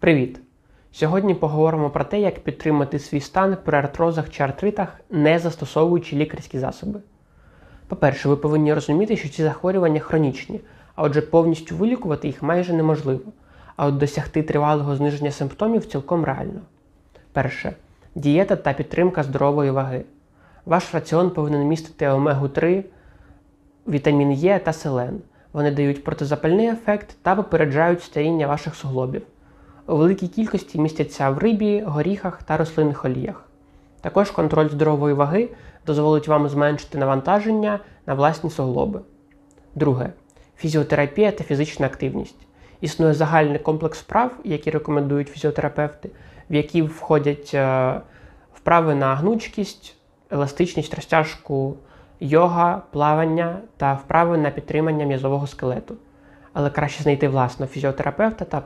Привіт! Сьогодні поговоримо про те, як підтримати свій стан при артрозах чи артритах, не застосовуючи лікарські засоби. По-перше, ви повинні розуміти, що ці захворювання хронічні, а отже, повністю вилікувати їх майже неможливо, а от досягти тривалого зниження симптомів цілком реально. Перше дієта та підтримка здорової ваги. Ваш раціон повинен містити омегу 3, вітамін Е та селен. Вони дають протизапальний ефект та попереджають старіння ваших суглобів. У великій кількості містяться в рибі, горіхах та рослинних оліях. Також контроль здорової ваги дозволить вам зменшити навантаження на власні суглоби. Друге фізіотерапія та фізична активність. Існує загальний комплекс вправ, які рекомендують фізіотерапевти, в які входять е, вправи на гнучкість, еластичність, розтяжку, йога, плавання та вправи на підтримання м'язового скелету. Але краще знайти власного фізіотерапевта та